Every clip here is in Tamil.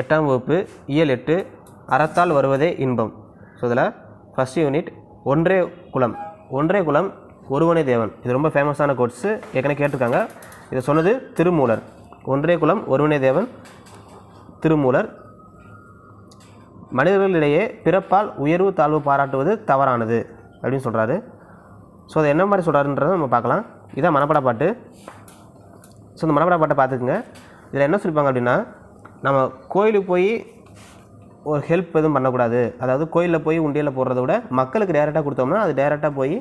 எட்டாம் வகுப்பு இயல் எட்டு அறத்தால் வருவதே இன்பம். ஸோ இதில் ஃபஸ்ட் யூனிட் ஒன்றே குலம். ஒன்றே குலம் ஒருவனே தேவன். இது ரொம்ப ஃபேமஸான கோட்ஸு ஏற்கனவே கேட்டிருக்காங்க. இதை சொன்னது திருமூலர். ஒன்றே குலம் ஒருவனே தேவன் திருமூலர். மனிதர்களிடையே பிறப்பால் உயர்வு தாழ்வு பாராட்டுவது தவறானது அப்படின்னு சொல்கிறாரு ஸோ அதை என்ன மாதிரி சொல்கிறாருன்றதை நம்ம பார்க்கலாம். இதான் மனப்பட பாட்டு. ஸோ இந்த மனப்பட பாட்டை பார்த்துக்குங்க. இதில் என்ன சொல்லிப்பாங்க அப்படின்னா நம்ம கோயிலுக்கு போய் ஒரு ஹெல்ப் எதுவும் பண்ணக்கூடாது. அதாவது கோயிலில் போய் உண்டியலில் போடுறத விட மக்களுக்கு டேரெக்டாக கொடுத்தோம்னா அது டேரெக்டாக போய்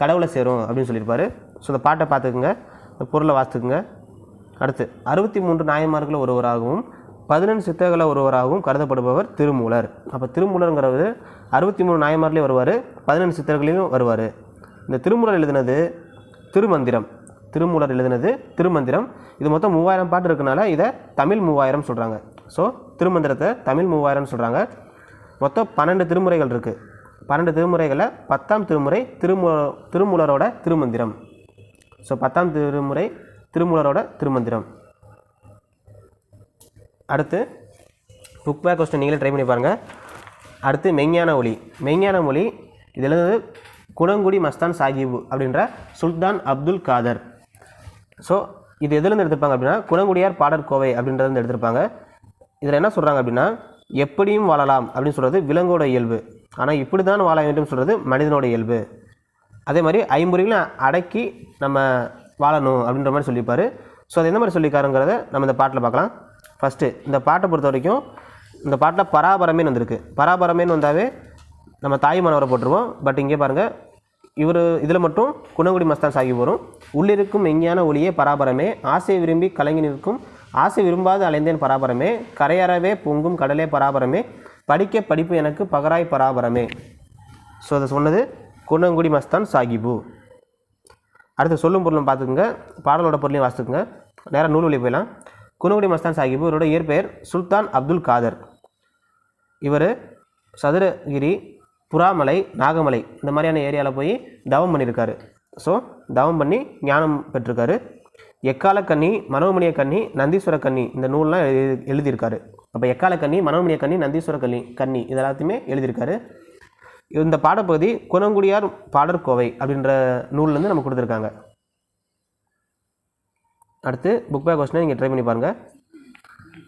கடவுளை சேரும் அப்படின்னு சொல்லியிருப்பாரு. ஸோ இந்த பாட்டை பார்த்துக்குங்க. இந்த பொருளை வாசித்துக்குங்க. அடுத்து அறுபத்தி மூன்று நாயன்மார்களில் ஒருவராகவும் பதினெண்டு சித்தர்களில் ஒருவராகவும் கருதப்படுபவர் திருமூலர். அப்போ திருமூலருங்கிறவர் அறுபத்தி மூணு நாயன்மார்லேயும் வருவார் பதினெண்டு சித்தர்களிலும் வருவார். இந்த திருமூலர் எழுதினது திருமந்திரம். திருமூலர் எழுதினது திருமந்திரம். இது மொத்தம் மூவாயிரம் பாட்டு இருக்கனால இதை தமிழ் மூவாயிரம் சொல்கிறாங்க ஸோ திருமந்திரத்தை தமிழ் மூவாயிரம்னு சொல்கிறாங்க மொத்தம் பன்னெண்டு திருமுறைகள் இருக்குது பன்னெண்டு திருமுறைகளில் பத்தாம் திருமுறை திருமு திருமூலரோட திருமந்திரம். ஸோ பத்தாம் திருமுறை திருமூலரோட திருமந்திரம். அடுத்து புக் பேக் கொஸ்டின் நீங்களே ட்ரை பண்ணி பாருங்கள் அடுத்து மெய்ஞான ஒளி. மெய்ஞான மொழி இதில் குடங்குடி மஸ்தான் சாஹிபு அப்படின்ற சுல்தான் அப்துல் காதர். ஸோ இது எதுலேருந்து எடுத்திருப்பாங்க அப்படின்னா குணங்குடியார் பாடற்கோவை அப்படின்றது அப்படின்றதுலேருந்து எடுத்திருப்பாங்க. இதில் என்ன சொல்கிறாங்க அப்படின்னா எப்படியும் வாழலாம் அப்படின்னு சொல்கிறது விலங்கோட இயல்பு. ஆனால் இப்படி தான் வாழ வேண்டும் சொல்கிறது மனிதனோட இயல்பு. அதே மாதிரி ஐம்பொறிகளையும் அடக்கி நம்ம வாழணும் அப்படின்ற மாதிரி சொல்லியிருப்பார். ஸோ அது எந்த மாதிரி சொல்லியிருக்காருங்கிறத நம்ம இந்த பாட்டில் பார்க்கலாம். ஃபஸ்ட்டு இந்த பாட்டை பொறுத்த வரைக்கும் இந்த பாட்டில் பராபரமேன்னு வந்திருக்கு. பராபரமேன்னு வந்தாவே நம்ம தாய் மனவரை போட்டுருவோம். பட் இங்கே பாருங்கள் இவர் இதில் மட்டும் குணங்குடி மஸ்தான் சாகி வரும் உள்ளிருக்கும் மெஞ்ஞான ஒளியே பராபரமே. ஆசை விரும்பி கலங்கி நிற்கும். ஆசை விரும்பாது அலைந்தேன் பராபரமே. கரையறவே பொங்கும் கடலே பராபரமே. படிக்க படிப்பு எனக்கு பகராய் பராபரமே. ஸோ அதை சொன்னது குணங்குடி மஸ்தான் சாகிபு அடுத்து சொல்லும் பொருளும் பார்த்துக்குங்க. பாடலோட பொருளையும் வாசித்துக்குங்க. நேராக நூல் வழி போயிடலாம். குணங்குடி மஸ்தான் சாஹிபு இவரோட இயற்பெயர் சுல்தான் அப்துல் காதர். இவர் சதுரகிரி புறாமலை நாகமலை இந்த மாதிரியான ஏரியாவில் போய் தவம் பண்ணியிருக்காரு ஸோ தவம் பண்ணி ஞானம் பெற்றிருக்காரு. எக்கால கன்னி மனோமணிய கன்னி நந்தீஸ்வர கன்னி இந்த நூல்லாம் எழுதி எழுதியிருக்காரு. அப்போ எக்கால கன்னி மனோமணிய கன்னி நந்தீஸ்வர கன்னி கன்னி இது எல்லாத்தையுமே எழுதியிருக்காரு. இந்த பாடப்பகுதி குணங்குடியார் பாடற்கோவை அப்படின்ற நூல்லேருந்து நம்ம கொடுத்துருக்காங்க. அடுத்து புக் பேக் கொஸ்டினை நீங்கள் ட்ரை பண்ணி பாருங்கள்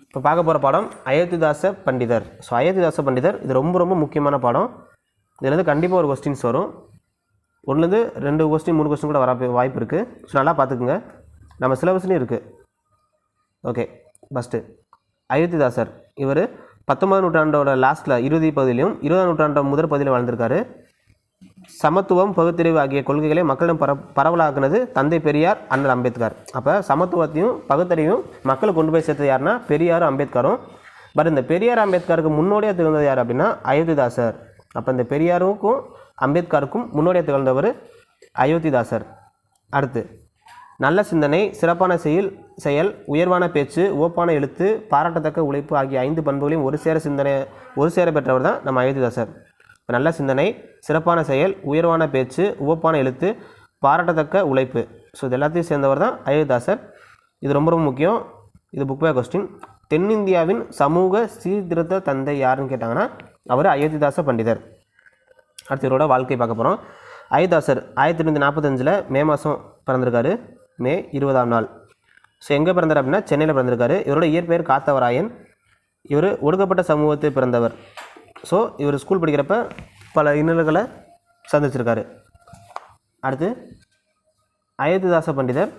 இப்போ பார்க்க போகிற பாடம் அயோத்திதாச பண்டிதர். ஸோ அயோத்திதாச பண்டிதர் இது ரொம்ப ரொம்ப முக்கியமான பாடம். இதுலேருந்து கண்டிப்பாக ஒரு கொஸ்டின்ஸ் வரும். ஒன்றுலேருந்து ரெண்டு கொஸ்டின் மூணு கொஸ்டின் கூட வர வாய்ப்பு இருக்குது ஸோ நல்லா பார்த்துக்குங்க. நம்ம சிலபஸ்லேயும் இருக்குது ஓகே ஃபஸ்ட்டு அயோத்திதாசர். இவர் பத்தொன்பது நூற்றாண்டோட லாஸ்ட்டில் இறுதி பகுதியிலும் இருபதாம் நூற்றாண்டோட முதற் பகுதியில் வாழ்ந்திருக்காரு. சமத்துவம் பகுத்தறிவு ஆகிய கொள்கைகளை மக்களிடம் பர பரவலாக்குனது தந்தை பெரியார் அண்ணல் அம்பேத்கர். அப்போ சமத்துவத்தையும் பகுத்தறிவையும் மக்களை கொண்டு போய் சேர்த்தது யாருன்னா பெரியாரும் அம்பேத்கரும். பட் இந்த பெரியார் அம்பேத்கருக்கு முன்னோடியாக திகழ்ந்தது யார் அப்படின்னா அயோத்திதாசர். அப்போ இந்த பெரியாருக்கும் அம்பேத்கருக்கும் முன்னோடியாக திகழ்ந்தவர் அயோத்திதாசர். அடுத்து நல்ல சிந்தனை சிறப்பான செயல் செயல் உயர்வான பேச்சு ஓப்பான எழுத்து பாராட்டத்தக்க உழைப்பு ஆகிய ஐந்து பண்புகளையும் ஒரு சேர சிந்தனை ஒரு சேர பெற்றவர் தான் நம்ம அயோத்திதாசர். இப்போ நல்ல சிந்தனை சிறப்பான செயல் உயர்வான பேச்சு உவப்பான எழுத்து பாராட்டத்தக்க உழைப்பு. ஸோ இது எல்லாத்தையும் சேர்ந்தவர் தான் அயோத்திதாசர். இது ரொம்ப ரொம்ப முக்கியம். இது புக் பே கொஸ்டின் தென்னிந்தியாவின் சமூக சீர்திருத்த தந்தை யாருன்னு கேட்டாங்கன்னா அவர் அயோத்திதாச பண்டிதர். அடுத்து இவரோட வாழ்க்கை பார்க்க போகிறோம் அயோத்திதாசர் ஆயிரத்தி எண்ணூற்றி நாற்பத்தஞ்சில் மே மாதம் பிறந்திருக்காரு. மே இருபதாம் நாள். ஸோ எங்கே பிறந்தார் அப்படின்னா சென்னையில் பிறந்திருக்காரு. இவரோட இயற்பெயர் காத்தவராயன். இவர் ஒடுக்கப்பட்ட சமூகத்தில் பிறந்தவர். ஸோ இவர் ஸ்கூல் படிக்கிறப்ப பல இன்னல்களை சந்திச்சிருக்காரு. அடுத்து அயோத்திதாச பண்டிதர்.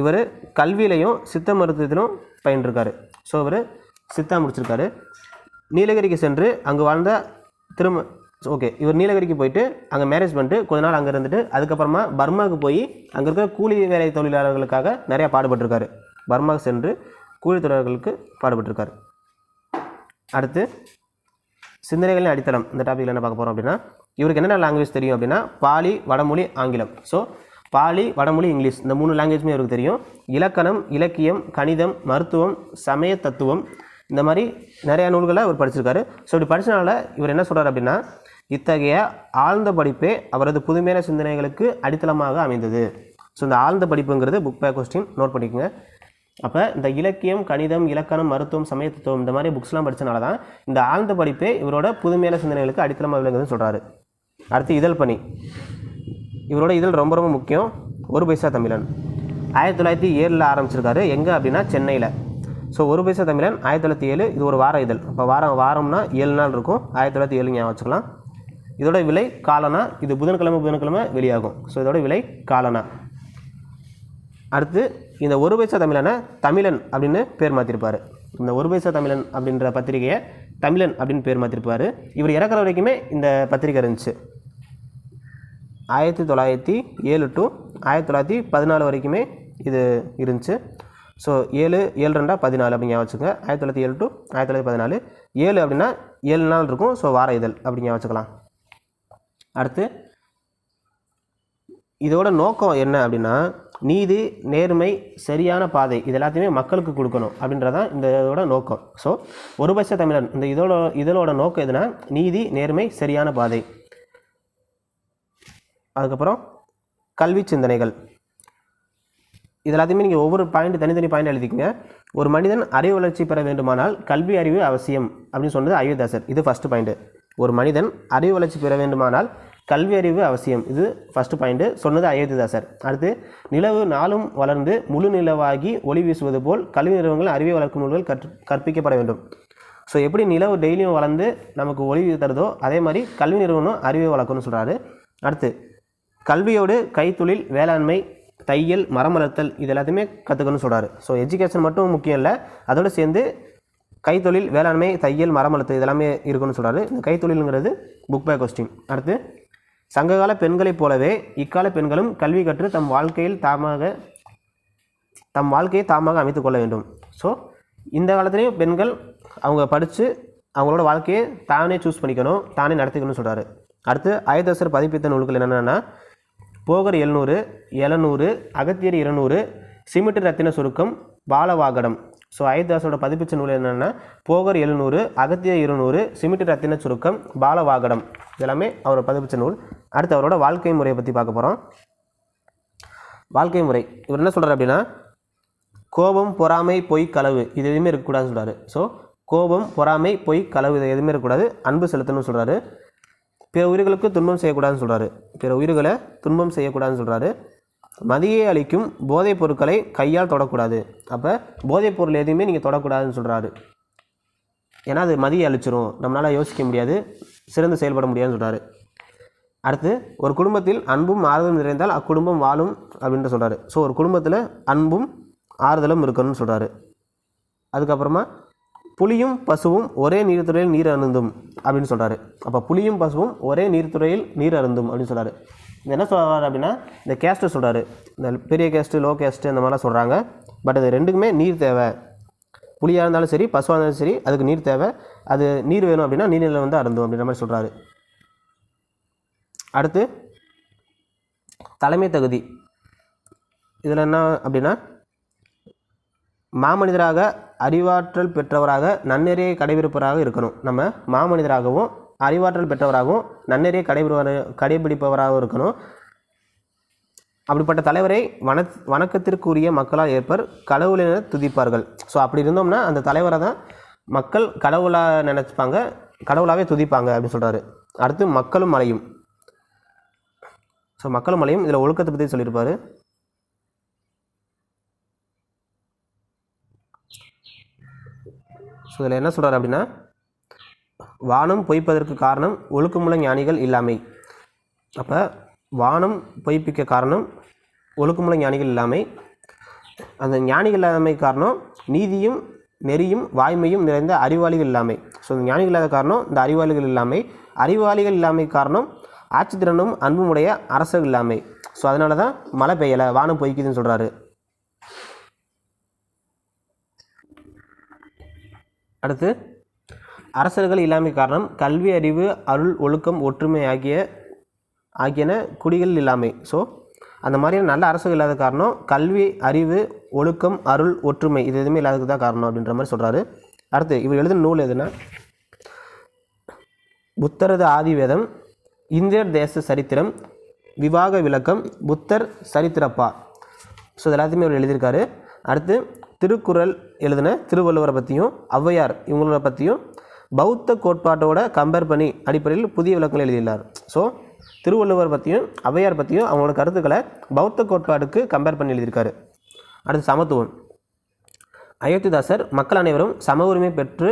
இவர் கல்வியிலையும் சித்த மருத்துவத்திலும் பயின்றிருக்காரு. ஸோ இவர் சித்தா முடிச்சிருக்காரு. நீலகிரிக்கு சென்று அங்கே வாழ்ந்த திரும்ப ஓகே இவர் நீலகிரிக்கு போயிட்டு அங்கே மேரேஜ் பண்ணிட்டு கொஞ்ச நாள் அங்கே இருந்துட்டு அதுக்கப்புறமா பர்மாவுக்கு போய் அங்கே இருக்கிற கூலி வேலை தொழிலாளர்களுக்காக நிறையா பாடுபட்டிருக்காரு. பர்மாவுக்கு சென்று கூலி தொழிலாளர்களுக்கு பாடுபட்டிருக்காரு. அடுத்து சிந்தனைகளின் அடித்தளம். இந்த டாப்பிக்கில் என்ன பார்க்க போகிறோம் அப்படின்னா இவருக்கு என்னென்ன லாங்குவேஜ் தெரியும் அப்படின்னா பாலி வடமொழி ஆங்கிலம். ஸோ பாலி வடமொழி இங்கிலீஷ். இந்த மூணு லாங்குவேஜுமே இவருக்கு தெரியும். இலக்கணம் இலக்கியம் கணிதம் மருத்துவம் சமய தத்துவம் இந்த மாதிரி நிறையா நூல்களை அவர் படிச்சிருக்காரு. ஸோ இப்படி படித்தனால இவர் என்ன சொல்கிறார் அப்படின்னா இத்தகைய ஆழ்ந்த படிப்பே அவரது புதுமையான சிந்தனைகளுக்கு அடித்தளமாக அமைந்தது. ஸோ இந்த ஆழ்ந்த படிப்புங்கிறது புக் பே கொஸ்டின் நோட் பண்ணிக்கோங்க. அப்போ இந்த இலக்கியம் கணிதம் இலக்கணம் மருத்துவம் சமயத்துவம் இந்த மாதிரி புக்ஸ்லாம் படித்தனால தான் இந்த ஆழ்ந்த படிப்பே இவரோட புதுமையான சிந்தனைகளுக்கு அடித்தளமாக விளங்குதுன்னு சொல்கிறாரு அடுத்து இதழ் பணி. இவரோட இதழ் ரொம்ப ரொம்ப முக்கியம். ஒரு பைசா தமிழன். ஆயிரத்தி தொள்ளாயிரத்தி ஏழில் ஆரம்பிச்சிருக்காரு. எங்கே அப்படின்னா சென்னையில். ஸோ ஒரு பைசா தமிழன் ஆயிரத்தி தொள்ளாயிரத்தி ஏழு இது ஒரு வார இதழ். இப்போ வாரம் வாரம்னா ஏழு நாள் இருக்கும். ஆயிரத்தி தொள்ளாயிரத்தி ஏழு ஞாபகம் வச்சுக்கலாம். இதோட விலை காலனா இது புதன்கிழமை புதன்கிழமை வெளியாகும். ஸோ இதோட விலை காலனா. அடுத்து இந்த ஒரு பைசா தமிழனை தமிழன் அப்படின்னு பேர் மாற்றிருப்பார் இந்த ஒரு பைசா தமிழன் அப்படின்ற பத்திரிகையை தமிழன் அப்படின்னு பேர் மாற்றிருப்பார் இவர் இறக்குற வரைக்குமே இந்த பத்திரிகை இருந்துச்சு. ஆயிரத்தி தொள்ளாயிரத்தி ஏழு டு ஆயிரத்தி தொள்ளாயிரத்தி பதினாலு வரைக்குமே இது இருந்துச்சு. ஸோ ஏழு ஏழு ரெண்டா பதினாலு அப்படிங்க வச்சுக்கோங்க. ஆயிரத்தி தொள்ளாயிரத்தி ஏழு டு ஆயிரத்தி தொள்ளாயிரத்தி பதினாலு. ஏழு அப்படின்னா ஏழு நாள் இருக்கும். ஸோ வார இதழ் அப்படிங்க வச்சுக்கலாம். அடுத்து இதோட நோக்கம் என்ன அப்படின்னா நீதி நேர்மை சரியான பாதை இது எல்லாத்தையுமே மக்களுக்கு கொடுக்கணும் அப்படின்றதான் இந்த இதோட நோக்கம். ஸோ ஒரு பட்ச தமிழன் இந்த இதோட இதழோட நோக்கம் எதுனா நீதி நேர்மை சரியான பாதை. அதுக்கப்புறம் கல்வி சிந்தனைகள். இது எல்லாத்தையுமே நீங்கள் ஒவ்வொரு பாயிண்ட் தனித்தனி பாயிண்ட் எழுதிக்கங்க. ஒரு மனிதன் அறிவு வளர்ச்சி பெற வேண்டுமானால் கல்வி அறிவு அவசியம் அப்படின்னு சொன்னது அயோத்தாசர் இது ஃபஸ்ட்டு பாயிண்ட்டு ஒரு மனிதன் அறிவு வளர்ச்சி பெற வேண்டுமானால் கல்வி அறிவு அவசியம். இது ஃபஸ்ட்டு பாயிண்ட்டு சொன்னது அயோத்திதாசர் அடுத்து நிலவு நாளும் வளர்ந்து முழு நிலவாகி ஒளி வீசுவது போல் கல்வி நிறுவனங்கள் அறிவை வளர்க்கும் நூல்கள் கற் கற்பிக்கப்பட வேண்டும். ஸோ எப்படி நிலவு டெய்லியும் வளர்ந்து நமக்கு ஒளி தருதோ அதே மாதிரி கல்வி நிறுவனம் அறிவை வளர்க்கணும்னு சொல்கிறாரு அடுத்து கல்வியோடு கைத்தொழில் வேளாண்மை தையல் மரம் வளர்த்தல் இது எல்லாத்தையுமே கற்றுக்கணும்னு சொல்கிறாரு ஸோ எஜுகேஷன் மட்டும் முக்கியம் இல்லை. அதோடு சேர்ந்து கைத்தொழில் வேளாண்மை தையல் மரம் வளர்த்தல் இதெல்லாமே இருக்குன்னு சொல்கிறாரு இந்த கைத்தொழிலுங்கிறது புக் பை கொஸ்டின் அடுத்து சங்ககால பெண்களைப் போலவே இக்கால பெண்களும் கல்வி கற்று தம் வாழ்க்கையில் தாமாக தம் வாழ்க்கையை தாமாக அமைத்து கொள்ள வேண்டும். ஸோ இந்த காலத்துலேயும் பெண்கள் அவங்க படித்து அவங்களோட வாழ்க்கையை தானே சூஸ் பண்ணிக்கணும் தானே நடத்திக்கணும்னு சொல்கிறாரு அடுத்து ஆயுதசர் பதிப்பித்த நூல்கள் என்னென்னா போகர் எழுநூறு எழுநூறு அகத்தியர் இருநூறு சிமிட்டு ரத்தின சுருக்கம் பாலவாகடம். ஸோ அயோத்தியாசோட பதிப்பிச்ச நூல் என்னென்னா போகர் எழுநூறு அகத்தியர் இருநூறு சிமிட்டு ரத்தின சுருக்கம் பாலவாகடம். இதெல்லாமே அவர் பதிப்பிச்ச நூல். அடுத்து அவரோட வாழ்க்கை முறையை பற்றி பார்க்க போகிறோம் வாழ்க்கை முறை. இவர் என்ன சொல்கிறார் அப்படின்னா கோபம் பொறாமை பொய் களவு. இது எதுவுமே இருக்கக்கூடாதுன்னு சொல்கிறாரு ஸோ கோபம் பொறாமை பொய் களவு இது எதுவுமே இருக்கக்கூடாது. அன்பு செலுத்தணும்னு சொல்கிறாரு பிற உயிர்களுக்கு துன்பம் செய்யக்கூடாதுன்னு சொல்கிறாரு பிற உயிர்களை துன்பம் செய்யக்கூடாதுன்னு சொல்கிறாரு மதியை அளிக்கும் போதைப் பொருட்களை கையால் தொடக்கூடாது. அப்போ போதைப் பொருள் எதையுமே நீங்கள் தொடக்கூடாதுன்னு சொல்கிறாரு ஏன்னா அது மதியை அழிச்சிரும் நம்மளால் யோசிக்க முடியாது. சிறந்து செயல்பட முடியாதுன்னு சொல்கிறாரு அடுத்து ஒரு குடும்பத்தில் அன்பும் ஆறுதலும் நிறைந்தால் அக்குடும்பம் வாழும் அப்படின்ட்டு சொல்கிறாரு ஸோ ஒரு குடும்பத்தில் அன்பும் ஆறுதலும் இருக்கணும்னு சொல்கிறாரு அதுக்கப்புறமா புலியும் பசுவும் ஒரே நீர்த்துறையில் நீர் அருந்தும் அப்படின்னு சொல்கிறாரு அப்போ புலியும் பசுவும் ஒரே நீர்த்துறையில் நீர் அருந்தும் அப்படின்னு சொல்கிறாரு இது என்ன சொல்கிறாரு அப்படின்னா இந்த கேஸ்ட்டு சொல்கிறாரு இந்த பெரிய கேஸ்ட்டு லோ கேஸ்ட்டு இந்த மாதிரிலாம் சொல்கிறாங்க பட் அது ரெண்டுக்குமே நீர் தேவை. புளியாக இருந்தாலும் சரி பசுவாக இருந்தாலும் சரி அதுக்கு நீர் தேவை. அது நீர் வேணும் அப்படின்னா நீர்நிலை வந்து அருந்தும் அப்படின்ற மாதிரி சொல்கிறாரு அடுத்து தலைமை தகுதி. இதில் என்ன அப்படின்னா மாமனிதராக அறிவாற்றல் பெற்றவராக நன்னெறியை கடைபிடிப்பவராக இருக்கணும். நம்ம மாமனிதராகவும் அறிவாற்றல் பெற்றவராகவும் நன்னெறியை கடைபிடிப்பவர கடைபிடிப்பவராகவும் இருக்கணும். அப்படிப்பட்ட தலைவரை வன வணக்கத்திற்குரிய மக்களால் ஏற்பர் கடவுளின துதிப்பார்கள். ஸோ அப்படி இருந்தோம்னா அந்த தலைவரை தான் மக்கள் கடவுளாக நினச்சிப்பாங்க கடவுளாகவே துதிப்பாங்க அப்படின்னு சொல்கிறாரு அடுத்து மக்களும் மலையும். ஸோ மக்களும் மலையும் இதில் ஒழுக்கத்தை பற்றி சொல்லியிருப்பார். ஸோ இதில் என்ன சொல்கிறார் அப்படின்னா வானம் பொய்ப்பதற்கு காரணம் ஒழுக்கமுள்ள ஞானிகள் இல்லாமை. அப்போ வானம் பொய்ப்பிக்க காரணம் ஒழுக்கமுள்ள ஞானிகள் இல்லாமை. அந்த ஞானிகள் இல்லாமை காரணம் நீதியும் நெறியும் வாய்மையும் நிறைந்த அறிவாளிகள் இல்லாமை. ஸோ இந்த ஞானிகள் இல்லாத காரணம் இந்த அறிவாளிகள் இல்லாமை. அறிவாளிகள் இல்லாமை காரணம் ஆட்சித்திறனும் அன்பும் உடைய அரசர்கள் இல்லாமை. ஸோ அதனால தான் மழை பெய்யலை வானம் பொய்க்குதுன்னு சொல்கிறாரு அடுத்து அரசர்கள் இல்லாமை காரணம் கல்வி அறிவு அருள் ஒழுக்கம் ஒற்றுமை ஆகிய ஆகியன குடிகள் இல்லாமை. ஸோ அந்த மாதிரியான நல்ல அரசுகள் இல்லாத காரணம் கல்வி அறிவு ஒழுக்கம் அருள் ஒற்றுமை இது எதுவுமே இல்லாததுக்கு தான் காரணம் அப்படின்ற மாதிரி சொல்கிறாரு அடுத்து இவர் எழுதின நூல் எதுனா புத்தரது ஆதிவேதம் இந்தியர் தேச சரித்திரம் விவாக விளக்கம் புத்தர் சரித்திரப்பா. ஸோ இது எல்லாத்தையுமே அவர் எழுதியிருக்காரு. அடுத்து திருக்குறள் எழுதின திருவள்ளுவரை பற்றியும் ஔவையார் இவங்கள பற்றியும் பௌத்த கோட்பாட்டோட கம்பேர் பண்ணி அடிப்படையில் புதிய விளக்கங்கள் எழுதியுள்ளார் ஸோ திருவள்ளுவர் பற்றியும் ஔவையார் பற்றியும் அவங்களோட கருத்துக்களை பௌத்த கோட்பாடுக்கு கம்பேர் பண்ணி எழுதியிருக்காரு. அடுத்து சமத்துவம். அயோத்திதாசர் மக்கள் அனைவரும் சம உரிமை பெற்று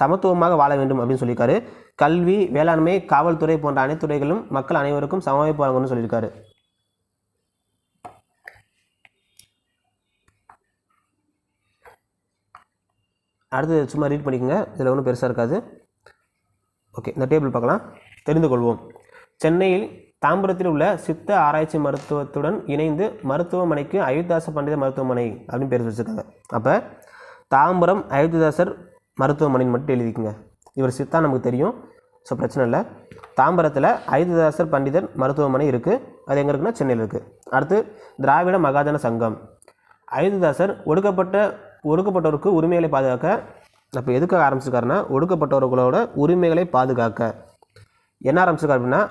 சமத்துவமாக வாழ வேண்டும் அப்படின்னு சொல்லியிருக்காரு. கல்வி வேளாண்மை காவல்துறை போன்ற அனைத்து துறைகளும் மக்கள் அனைவருக்கும் சமவாய்ப்பு வழங்கணும்னு சொல்லியிருக்காரு. அடுத்து சும்மா ரீட் பண்ணிக்கோங்க. இதில் ஒன்றும் பெருசாக இருக்காது. ஓகே இந்த டேபிள் பார்க்கலாம். தெரிந்து கொள்வோம். சென்னையில் தாம்பரத்தில் உள்ள சித்த ஆராய்ச்சி மருத்துவத்துடன் இணைந்து மருத்துவமனைக்கு அயோத்திதாச பண்டித மருத்துவமனை அப்படின்னு பேர் வச்சுருக்காங்க. அப்போ தாம்பரம் அயோத்திதாசர் மருத்துவமனைன்னு மட்டும் எழுதிக்குங்க. இவர் சித்தா நமக்கு தெரியும். ஸோ பிரச்சனை இல்லை. தாம்பரத்தில் அயோத்திதாசர் பண்டிதர் மருத்துவமனை இருக்குது அது எங்கே இருக்குன்னா சென்னையில் இருக்குது அடுத்து திராவிட மகாஜன சங்கம். அயோத்திதாசர் ஒடுக்கப்பட்ட ஒடுக்கப்பட்டோருக்கு உரிமைகளை பாதுகாக்க அப்போ எதுக்காக ஆரம்பிச்சிருக்காருன்னா ஒடுக்கப்பட்டவர்களோட உரிமைகளை பாதுகாக்க. என்ன ஆரம்பிச்சிருக்காரு அப்படின்னா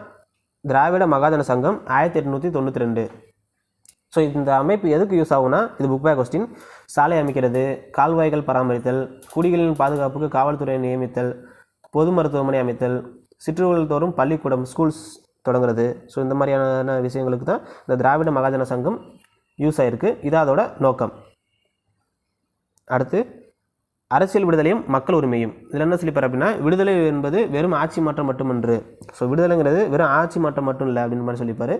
திராவிட மகாஜன சங்கம் ஆயிரத்தி எட்நூற்றி தொண்ணூற்றி ரெண்டு. ஸோ இந்த அமைப்பு எதுக்கு யூஸ் ஆகும்னா இது புக் பே கொஸ்டின் சாலை அமைக்கிறது கால்வாய்கள் பராமரித்தல் குடிகளின் பாதுகாப்புக்கு காவல்துறையை நியமித்தல் பொது மருத்துவமனை அமைத்தல் சிற்றுகள் தோறும் பள்ளிக்கூடம் ஸ்கூல்ஸ் தொடங்குறது. ஸோ இந்த மாதிரியான விஷயங்களுக்கு தான் இந்த திராவிட மகாஜன சங்கம் யூஸ் ஆகிருக்கு இது அதோட நோக்கம். அடுத்து அரசியல் விடுதலையும் மக்கள் உரிமையும். இதில் என்ன சொல்லிப்பார் அப்படின்னா விடுதலை என்பது வெறும் ஆட்சி மாற்றம் மட்டுமன்று. ஸோ விடுதலைங்கிறது வெறும் ஆட்சி மாற்றம் மட்டும் இல்லை அப்படின்னு மாதிரி சொல்லிப்பார்.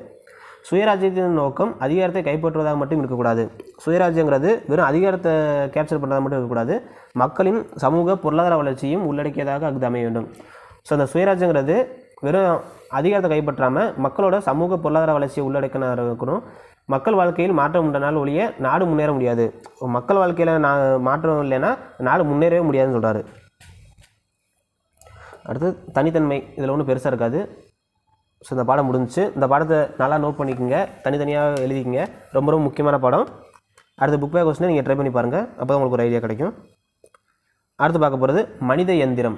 சுயராஜ்யத்தின் நோக்கம் அதிகாரத்தை கைப்பற்றுவதாக மட்டும் இருக்கக்கூடாது. சுயராஜ்யங்கிறது வெறும் அதிகாரத்தை கேப்சர் பண்ணுறதாக மட்டும் இருக்கக்கூடாது. மக்களின் சமூக பொருளாதார வளர்ச்சியும் உள்ளடக்கியதாக அது அமைய வேண்டும். ஸோ அந்த சுயராஜ்யங்கிறது வெறும் அதிகாரத்தை கைப்பற்றாமல் மக்களோட சமூக பொருளாதார வளர்ச்சியை உள்ளடக்கினா இருக்கணும். மக்கள் வாழ்க்கையில் மாற்றம் உண்டனால் ஒழிய நாடு முன்னேற முடியாது. மக்கள் வாழ்க்கையில் நான் மாற்றம் இல்லைன்னா நாடு முன்னேறவே முடியாதுன்னு சொல்கிறாரு அடுத்து தனித்தன்மை. இதில் ஒன்றும் பெருசாக இருக்காது. ஸோ இந்த பாடம் முடிஞ்சிச்சு. இந்த பாடத்தை நல்லா நோட் பண்ணிக்கோங்க. தனித்தனியாக எழுதிக்கங்க. ரொம்ப ரொம்ப முக்கியமான பாடம். அடுத்த புக் பேக் கொஸ்டினை நீங்கள் ட்ரை பண்ணி பாருங்கள் அப்போ தான் உங்களுக்கு ஒரு ஐடியா கிடைக்கும். அடுத்து பார்க்க போகிறது மனித எந்திரம்.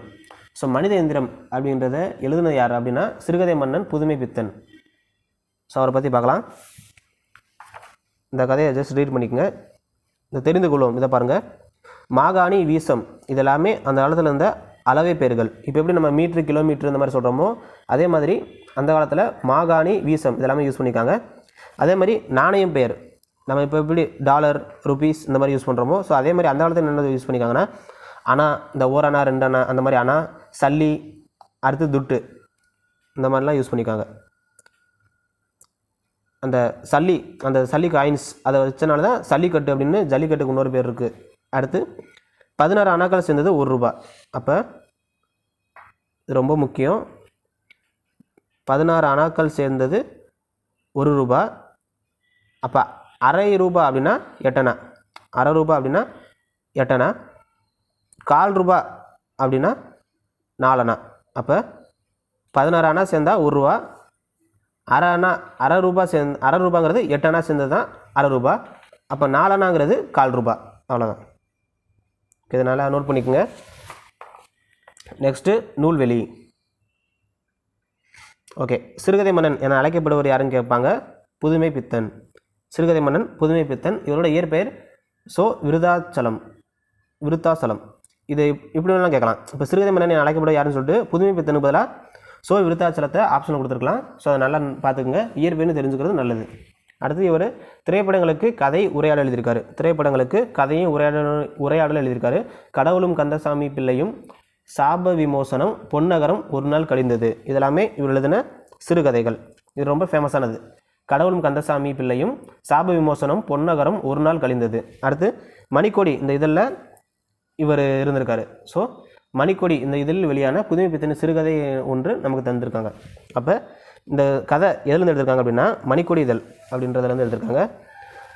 ஸோ மனித எந்திரம் அப்படின்றத எழுதுனது யார் அப்படின்னா சிறுகதை மன்னன் புதுமை பித்தன் ஸோ அவரை பற்றி பார்க்கலாம். இந்த கதையை ஜஸ்ட் ரீட் பண்ணிக்கோங்க. இந்த தெரிந்து கொள்வோம். இதை பாருங்கள் மாகாணி வீசம். இதெல்லாமே அந்த காலத்தில் இருந்த அளவை பேர்கள். இப்போ எப்படி நம்ம மீட்ரு கிலோமீட்டர் இந்த மாதிரி சொல்கிறோமோ அதே மாதிரி அந்த காலத்தில் மாகாணி வீசம் இதெல்லாமே யூஸ் பண்ணிக்காங்க. அதே மாதிரி நாணயம் பெயர். நம்ம இப்போ எப்படி டாலர் ருபீஸ் இந்த மாதிரி யூஸ் பண்ணுறோமோ ஸோ அதே மாதிரி அந்த காலத்தில் என்ன யூஸ் பண்ணிக்காங்கன்னா அணா இந்த ஓர் அண்ணா ரெண்டணா அந்த மாதிரி அணா சல்லி அடுத்து துட்டு இந்த மாதிரிலாம் யூஸ் பண்ணிக்காங்க. அந்த சல்லி அந்த சல்லி காயின்ஸ் அதை வச்சனால தான் சல்லிக்கட்டு அப்படின்னு ஜல்லிக்கட்டுக்கு இன்னொரு பேர் இருக்குது அடுத்து பதினாறு அணாக்கள் சேர்ந்தது ஒரு ரூபா. அப்போ இது ரொம்ப முக்கியம். பதினாறு அணாக்கள் சேர்ந்தது ஒரு ரூபா. அப்போ அரை ரூபா அப்படின்னா எட்டணா அரை ரூபா அப்படின்னா எட்டணா கால் ரூபா அப்படின்னா நாலனா? அப்போ பதினாறு அணா சேர்ந்தால் ஒரு ரூபா. அரை அரை ரூபா சேர்ந்து அரை ரூபாங்கிறது எட்டனா சேர்ந்தது தான் அரை ரூபா. அப்போ நாலணாங்கிறது கால் ரூபா. அவ்வளோதான் இதனால் நோட் பண்ணிக்கோங்க. நெக்ஸ்ட்டு நூல்வெளி. ஓகே சிறுகதை மன்னன் என அழைக்கப்படுவர் யாருன்னு கேட்பாங்க? புதுமை பித்தன். சிறுகதை மன்னன் புதுமை பித்தன். இவரோட இயற்பெயர் சோ விருதாச்சலம். விருத்தாசலம். இது இப்படி வேணாலும் கேட்கலாம். இப்போ சிறுகதை மன்னன் என அழைக்கப்படுவர் யாருன்னு சொல்லிட்டு புதுமை பித்தனுக்கு பதிலாக ஸோ விருத்தாச்சலத்தை ஆப்ஷன் கொடுத்துருக்கலாம். ஸோ அதை நல்லா பார்த்துக்குங்க. இயற்பெயர்னு தெரிஞ்சுக்கிறது நல்லது. அடுத்து இவர் திரைப்படங்களுக்கு கதை உரையாடல் எழுதியிருக்காரு. திரைப்படங்களுக்கு கதையும் உரையாடல் உரையாடல் எழுதியிருக்காரு. கடவுளும் கந்தசாமி பிள்ளையும் சாப விமோசனம் பொன்னகரம் ஒரு நாள் கழிந்தது. இதெல்லாமே இவர் எழுதின சிறுகதைகள் இது ரொம்ப ஃபேமஸானது கடவுளும் கந்தசாமி பிள்ளையும் சாப விமோசனம் பொன்னகரம் ஒரு நாள் கழிந்தது. அடுத்து மணிக்கொடி இந்த இதில் இவர் இருந்திருக்காரு. ஸோ மணிக்கொடி இந்த இதில் வெளியான புதுமை பித்தன சிறுகதை ஒன்று நமக்கு தந்திருக்காங்க. அப்போ இந்த கதை எதுலேருந்து எடுத்திருக்காங்க அப்படின்னா மணிக்கொடி இதழ் அப்படின்றதுலேருந்து எடுத்திருக்காங்க.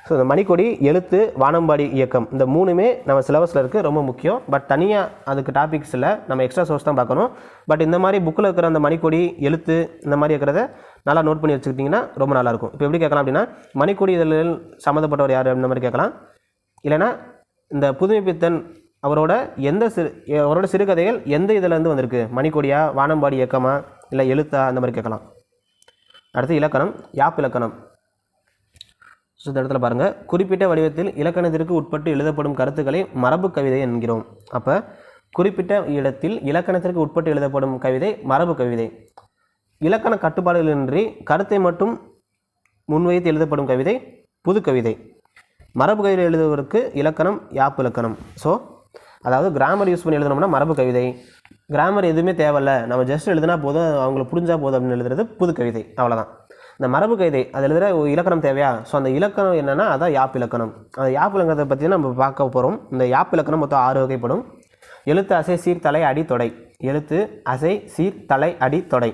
ஸோ இந்த மணிக்கொடி எழுத்து வானம்பாடி இயக்கம் இந்த மூணுமே நம்ம சிலபஸில் இருக்குது ரொம்ப முக்கியம். பட் தனியாக அதுக்கு டாபிக்ஸில் நம்ம எக்ஸ்ட்ரா சோர்ஸ் தான் பார்க்கணும். பட் இந்த மாதிரி புக்கில் இருக்கிற அந்த மணிக்கொடி எழுத்து இந்த மாதிரி இருக்கிறத நல்லா நோட் பண்ணி வச்சுக்கிட்டிங்கன்னா ரொம்ப நல்லாயிருக்கும் இப்போ எப்படி கேட்கலாம் அப்படின்னா மணிக்கொடி இதழில் சம்மந்தப்பட்டவர் யார் அப்படின்ற மாதிரி கேட்கலாம். இல்லைன்னா இந்த புதுமை பித்தன் அவரோட எந்த சிறு அவரோட சிறுகதைகள் எந்த இதிலேருந்து வந்திருக்கு? மணிக்கொடியா வானம்பாடி இயக்கமா? இல்லை எழுத்தா? அந்த மாதிரி கேட்கலாம். அடுத்து இலக்கணம் யாப் இலக்கணம். ஸோ இந்த இடத்துல பாருங்கள் குறிப்பிட்ட வடிவத்தில் இலக்கணத்திற்கு உட்பட்டு எழுதப்படும் கருத்துக்களை மரபு கவிதை என்கிறோம். அப்போ குறிப்பிட்ட இடத்தில் இலக்கணத்திற்கு உட்பட்டு எழுதப்படும் கவிதை மரபு கவிதை. இலக்கண கட்டுப்பாடுகளின்றி கருத்தை மட்டும் முன்வைத்து எழுதப்படும் கவிதை புது கவிதை மரபு கவிதை எழுதுவதற்கு இலக்கணம் யாப்பு இலக்கணம். ஸோ அதாவது கிராமர் யூஸ் பண்ணி எழுதணும்னா மரபு கவிதை. கிராமர் எதுவுமே தேவையில்ல. நம்ம ஜஸ்ட் எழுதுனா போதும். அவங்களுக்கு புரிஞ்சால் போதும் அப்படின்னு எழுதுறது புது கவிதை. அவ்வளோதான் இந்த மரபு கவிதை அது எழுதுகிற ஒரு இலக்கணம் தேவையா? ஸோ அந்த இலக்கணம் என்னென்னா அதான் யாப் இலக்கணம். அந்த யாப் இலக்கணத்தை பற்றி நம்ம பார்க்க போகிறோம் இந்த யாப் இலக்கணம் மொத்தம் ஆறு வகைப்படும். எழுத்து அசை சீர் தலை அடி தொடை. எழுத்து அசை சீர் தலை அடி தொடை.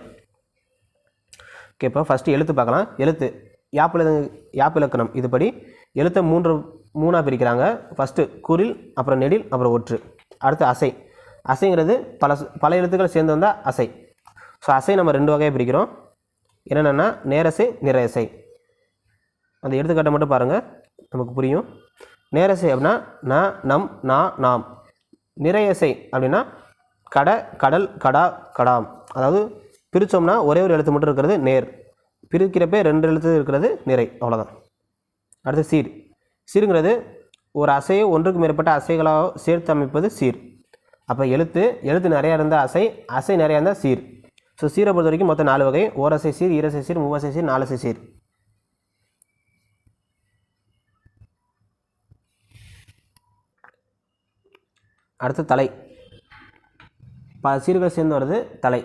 ஓகே இப்போ ஃபஸ்ட்டு எழுத்து பார்க்கலாம். எழுத்து. யாப்பில யாப்பு இலக்கணம். இதுபடி எழுத்தை மூன்று மூணாக பிரிக்கிறாங்க. ஃபஸ்ட்டு குரில் அப்புறம் நெடில் அப்புறம் ஒற்று. அடுத்து அசை. அசைங்கிறது பல பல எழுத்துக்கள் சேர்ந்து வந்தால் அசை. ஸோ அசை நம்ம ரெண்டு வகையாக பிரிக்கிறோம். என்னென்னா நேரசை நிறையசை. அந்த எடுத்துக்காட்டை மட்டும் பாருங்கள் நமக்கு புரியும். நேரசை அப்படின்னா ந நம் நா நாம். நிறையசை அப்படின்னா கட கடல் கடா கடாம். அதாவது பிரித்தோம்னா ஒரே ஒரு எழுத்து மட்டும் இருக்கிறது நேர். பிரிக்கிறப்பே ரெண்டு எழுத்து இருக்கிறது நிறை. அவ்வளோதான் அடுத்து சீர். சீருங்கிறது ஒரு அசையை ஒன்றுக்கு மேற்பட்ட அசைகளாக சேர்த்து அமைப்பது சீர். அப்போ எழுத்து எழுத்து நிறையா இருந்தால் அசை அசை நிறையா இருந்தால் சீர். ஸோ சீரை பொறுத்த வரைக்கும் மொத்தம் நாலு வகை. ஓரசை சீர் ஈரசை சீர் மூவசை சீர் நாலசை சீர். அடுத்து தலை. ப சீர்கள் சேர்ந்து வருது தலை.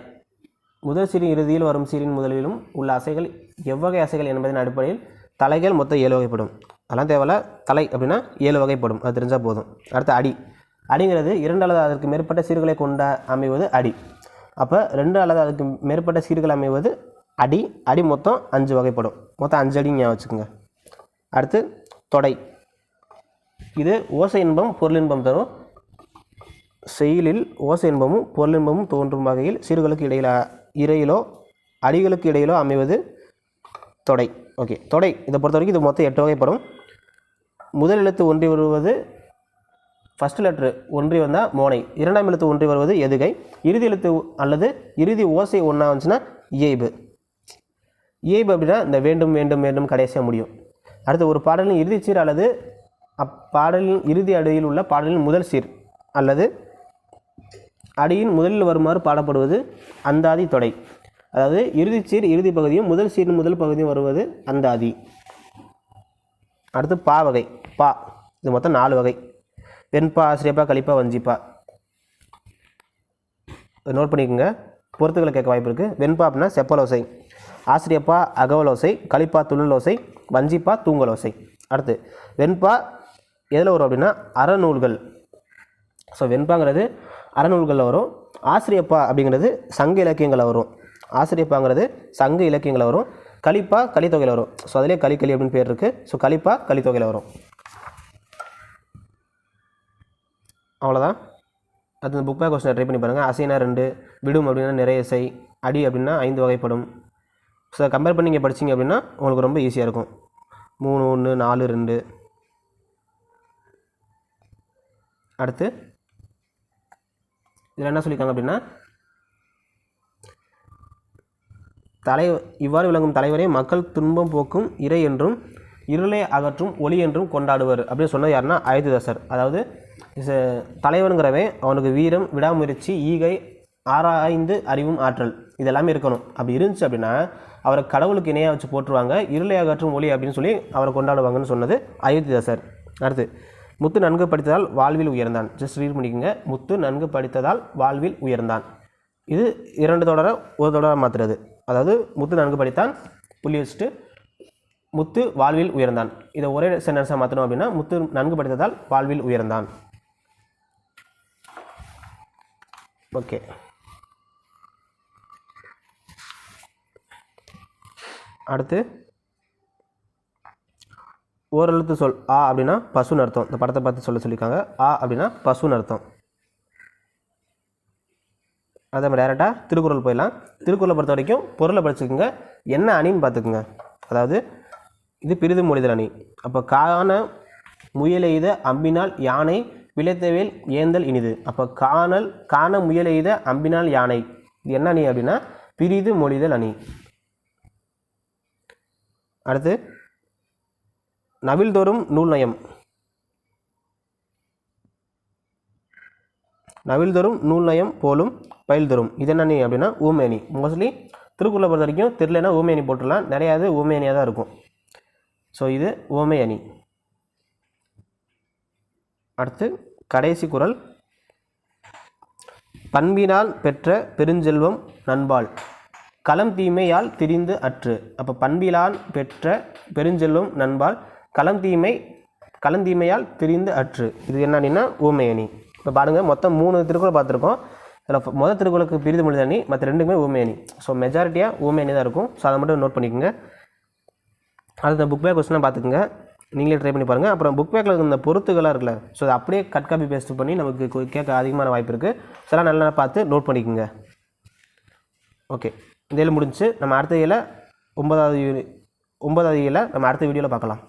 முதல் சீரின் இறுதியில் வரும் சீரின் முதலிலும் உள்ள அசைகள் எவ்வகை அசைகள் என்பதன் அடிப்படையில் தலைகள் மொத்தம் ஏழு வகைப்படும். அதெல்லாம் தேவையில்ல. தலை அப்படின்னா ஏழு வகைப்படும் அது தெரிஞ்சால் போதும். அடுத்து அடி. அடிங்கிறது இரண்டு அல்லது அதற்கு மேற்பட்ட சீர்களை கொண்ட அமைவது அடி. அப்போ ரெண்டு அல்லது அதுக்கு மேற்பட்ட சீர்கள் அமைவது அடி. அடி மொத்தம் அஞ்சு வகைப்படும் மொத்தம் அஞ்சு அடி ஞாபகம் வச்சுக்கோங்க. அடுத்து தொடை. இது ஓசை இன்பம் பொருள் இன்பம் தரும். செயலில் ஓசை இன்பமும் பொருள் இன்பமும் தோன்றும் வகையில் சீர்களுக்கு இடையில இடையிலோ அடிகளுக்கு இடையிலோ அமைவது தொடை. ஓகே. தொடை. இதை பொறுத்த வரைக்கும் இது மொத்தம் எட்டு வகைப்படும் முதல் எழுத்து ஒன்றி வருவது ஃபஸ்ட் லெட்ரு ஒன்றி வந்தால் மோனை. இரண்டாம் எழுத்து ஒன்றி வருவது எதுகை? இறுதி எழுத்து அல்லது இறுதி ஓசை ஒன்றா வந்துச்சுன்னா இயைபு. இயைபு அப்படின்னா இந்த வேண்டும் வேண்டும் வேண்டும் கடைசியாக முடியும். அடுத்து ஒரு பாடலின் இறுதி சீர் அல்லது அப்பாடலின் இறுதி அடியில் உள்ள பாடலின் முதல் சீர் அல்லது அடியின் முதலில் வருமாறு பாடப்படுவது அந்தாதி தொடை. அதாவது இறுதிச்சீர் இறுதி பகுதியும் முதல் சீரின் முதல் பகுதியும் வருவது அந்தாதி. அடுத்து பா வகை. பா. இது மொத்தம் நாலு வகை. வெண்பா ஆசிரியப்பா கழிப்பா வஞ்சிப்பா நோட் பண்ணிக்கோங்க. பொறுத்துக்களை கேட்க வாய்ப்பு இருக்குது வெண்பா அப்படின்னா செப்பலோசை. ஆசிரியப்பா அகவலோசை. கழிப்பா துள்ளலோசை. வஞ்சிப்பா தூங்கலோசை. அடுத்து வெண்பா எதில் வரும் அப்படின்னா அறநூல்கள். ஸோ வெண்பாங்கிறது அறநூல்களில் வரும். ஆசிரியப்பா அப்படிங்கிறது சங்க இலக்கியங்களில் வரும். ஆசிரியப்பாங்கிறது சங்க இலக்கியங்களில் வரும். கலிப்பா கலித்தொகையில் வரும். ஸோ அதிலே களி அப்படின்னு பேர் இருக்குது ஸோ கலிப்பா கலித்தொகையில் வரும். அவ்வளோதான் அது இந்த புக் பேக் கொஸ்டின் ட்ரை பண்ணி பாருங்கள் அசைனா ரெண்டு விடும் அப்படின்னா நிறைய இசை அடி அப்படின்னா ஐந்து வகைப்படும். ஸோ கம்பேர் பண்ணி நீங்கள் படிச்சீங்க அப்படின்னா உங்களுக்கு ரொம்ப ஈஸியாக இருக்கும். மூணு ஒன்று நாலு ரெண்டு. அடுத்து இதில் என்ன சொல்லியிருக்காங்க அப்படின்னா தலை இவ்வாறு விளங்கும் தலைவரே மக்கள் துன்பம் போக்கும் இறை என்றும் இருளை அகற்றும் ஒளி என்றும் கொண்டாடுவர். அப்படின்னு சொன்னது யாருன்னா அயோத்திதாசர். அதாவது இச- தலைவனுங்கிறவன் அவனுக்கு வீரம் விடாமுயற்சி ஈகை ஆராய்ந்து அறிவும் ஆற்றல். இதெல்லாமே இருக்கணும். அப்படி இருந்துச்சு அப்படின்னா அவரை கடவுளுக்கு இணையாக வச்சு போட்டுருவாங்க இருளை அகற்றும் ஒளி அப்படின்னு சொல்லி அவரை கொண்டாடுவாங்கன்னு சொன்னது அயோத்திதாசர். அடுத்து முத்து நன்கு படித்ததால் வாழ்வில் உயர்ந்தான். ஜஸ்ட் ரீட் பண்ணிக்கோங்க. முத்து நன்கு படித்ததால் வாழ்வில் உயர்ந்தான். இது இரண்டு தொடரை ஒரு தொடராக மாற்றுறது அதாவது முத்து நன்கு படித்தான் புள்ளி வச்சுட்டு முத்து வாழ்வில் உயர்ந்தான். இதை ஒரே சென்டென்ஸாக மாற்றணும் அப்படின்னா முத்து நன்கு படித்ததால் வாழ்வில் உயர்ந்தான். ஓகே அடுத்து ஓரெழுத்து சொல் ஆ அப்படின்னா பசுன்னு அர்த்தம். இந்த படத்தை பார்த்து சொல்ல சொல்லியிருக்காங்க. ஆ அப்படின்னா பசுன்னு அர்த்தம். அதை நம்ம டேரெக்டாக திருக்குறள் போயிடலாம். திருக்குறளை பொறுத்த வரைக்கும் பொருளை படிச்சுக்கோங்க. என்ன அணின்னு பார்த்துக்குங்க. அதாவது இது பிரிது மொழிதல் அணி. அப்போ காண முயலெய்த அம்பினால் யானை விளைத்தவேல் ஏந்தல் இனிது. அப்போ காணல் காண முயலெய்த அம்பினால் யானை. இது என்ன அணி அப்படின்னா பிரிது மொழிதல் அணி. அடுத்து நவில்தோறும் நூல் நயம். நவில்தோறும் நூல் நயம் போலும் பயில்தோறும் இது என்ன அப்படின்னா ஊமேனி. மோஸ்ட்லி திருக்குறளை பொறுத்த வரைக்கும் தெரியலனா ஊமேனி போட்டுடலாம். நிறையா இது ஊமேனியாக தான் இருக்கும். ஸோ இது ஓமை அணி அடுத்து கடைசி குரல் பண்பினால் பெற்ற பெருஞ்செல்வம் நண்பால் களம் தீமையால் திரிந்து அற்று. அப்போ பண்பிலான் பெற்ற பெருஞ்செல்வம் நண்பால் களம் தீமை களந்தீமையால் திரிந்து அற்று. இது என்னன்னா ஊமையணி இப்போ பாருங்கள் மொத்தம் மூணு திருக்குறள் பார்த்துருக்கோம். இதில் மொதல் திருக்குறளுக்கு பிரிது மொழி அணி மற்ற ரெண்டுக்குமே ஊமை அணி ஸோ மெஜாரிட்டியாக ஊமை அணி தான் இருக்கும். ஸோ அதை மட்டும் நோட் பண்ணிக்கோங்க. அடுத்த புக் பேக் கொஸ்டினாக பார்த்துக்குங்க. நீங்களே ட்ரை பண்ணி பாருங்கள் அப்புறம் புக் பேக்கில் இருந்த பொருத்துகளாக இருக்குல்ல ஸோ அதை அப்படியே கட் காப்பி பேஸ்ட் பண்ணி நமக்கு கேட்க அதிகமான வாய்ப்பு இருக்குது ஸோ எல்லாம் நல்லா பார்த்து நோட் பண்ணிக்கோங்க. ஓகே இந்த இதில் முடிஞ்சு நம்ம அடுத்த இதில் ஒன்பதாவது ஒன்பதாவது இதில் நம்ம அடுத்த வீடியோவில் பார்க்கலாம்.